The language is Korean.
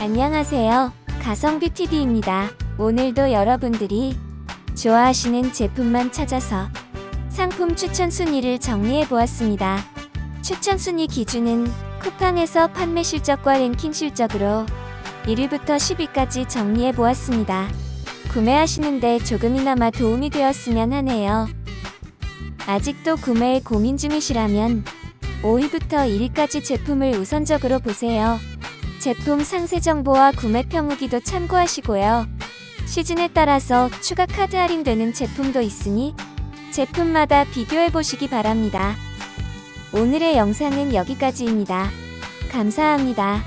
안녕하세요. 가성뷰TV입니다. 오늘도 여러분들이 좋아하시는 제품만 찾아서 상품 추천 순위를 정리해 보았습니다. 추천 순위 기준은 쿠팡에서 판매 실적과 랭킹 실적으로 1위부터 10위까지 정리해 보았습니다. 구매하시는데 조금이나마 도움이 되었으면 하네요. 아직도 구매에 고민 중이시라면 5위부터 1위까지 제품을 우선적으로 보세요. 제품 상세 정보와 구매 평 후기도 참고하시고요. 시즌에 따라서 추가 카드 할인되는 제품도 있으니 제품마다 비교해 보시기 바랍니다. 오늘의 영상은 여기까지입니다. 감사합니다.